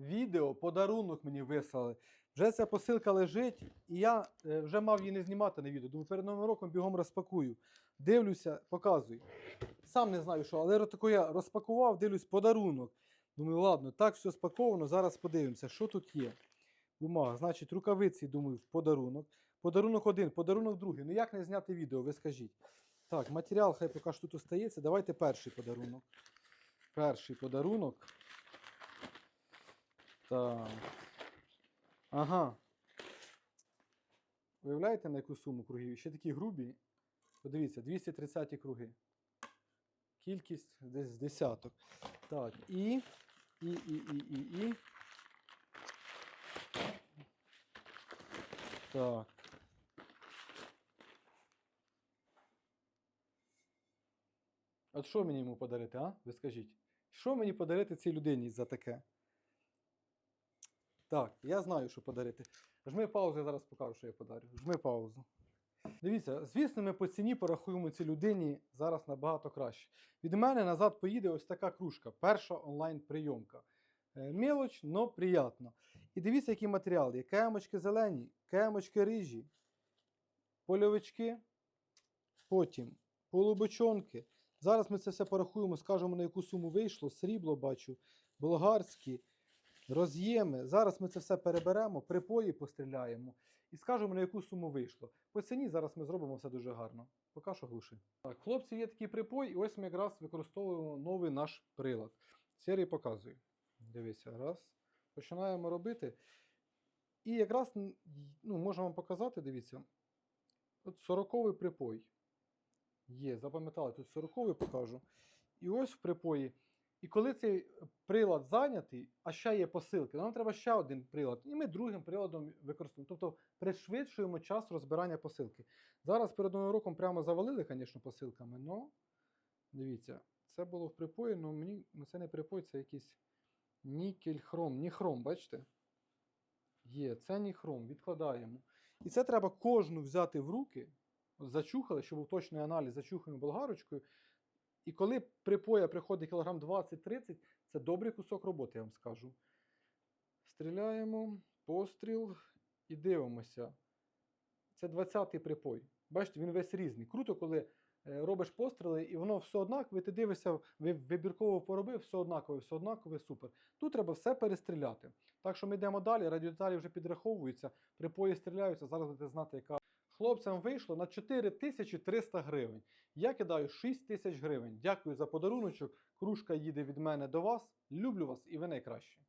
відео, подарунок мені вислали. Вже ця посилка лежить, і я е, вже мав її не знімати на відео. Думаю, перед новим роком бігом розпакую. Дивлюся, показую. Сам не знаю, що, але тако я розпакував, дивлюсь, подарунок. Думаю, ладно, так все спаковано, зараз подивимося, що тут є. Бумага, значить, рукавиці, думаю, в подарунок. Подарунок один, подарунок другий. Ну як не зняти відео, ви скажіть. Так, матеріал хай поки що тут остається. Давайте перший подарунок. Перший подарунок. Так. Ага. Уявляєте, на яку суму кругів? Ще такі грубі. Подивіться, 230 круги. Кількість десь з десяток. Так, і. І, і, і, і, і. Так. От що мені йому подарити, а? Ви скажіть? Що мені подарити цій людині за таке? Так, я знаю, що подарити. Жми паузу, я зараз покажу, що я подарю. Жми паузу. Дивіться, звісно, ми по ціні порахуємо цій людині зараз набагато краще. Від мене назад поїде ось така кружка. Перша онлайн-прийомка. Е, Мілоч, но приємно. І дивіться, які матеріали. Кемочки зелені, кемочки рижі, польовички, потім полубочонки. Зараз ми це все порахуємо, скажемо, на яку суму вийшло. Срібло бачу, болгарські, роз'єми. Зараз ми це все переберемо, припої постріляємо і скажемо, на яку суму вийшло. По ціні зараз ми зробимо все дуже гарно. Поки що глуши. Так, хлопці, є такий припой, і ось ми якраз використовуємо новий наш прилад. Серії показую. Дивися, раз. Починаємо робити. І якраз ну, можемо вам показати, дивіться. От 40-й припой. Є, запам'ятали, тут 40-й покажу. І ось в припої. І коли цей прилад зайнятий, а ще є посилки, нам треба ще один прилад. І ми другим приладом використовуємо. Тобто пришвидшуємо час розбирання посилки. Зараз перед новим роком прямо завалили, звісно, посилками, але дивіться, це було в припої, але мені ну, це не припой, це якийсь нікель хром. Ніхром, бачите? Є, це ніхром, відкладаємо. І це треба кожну взяти в руки, зачухали, щоб був точний аналіз, зачухаємо болгарочкою. І коли припоя приходить кілограм 20-30, це добрий кусок роботи, я вам скажу. Стріляємо, постріл і дивимося. Це 20-й припой. Бачите, він весь різний. Круто, коли е, робиш постріли, і воно все однакове, ти дивишся, ви- вибірково поробив, все однакове, все однакове, супер. Тут треба все перестріляти. Так що ми йдемо далі, радіодеталі вже підраховуються, припої стріляються, зараз будете знати, яка. Хлопцям вийшло на 4300 гривень. Я кидаю 6 тисяч гривень. Дякую за подаруночок. Кружка їде від мене до вас. Люблю вас і ви найкращі.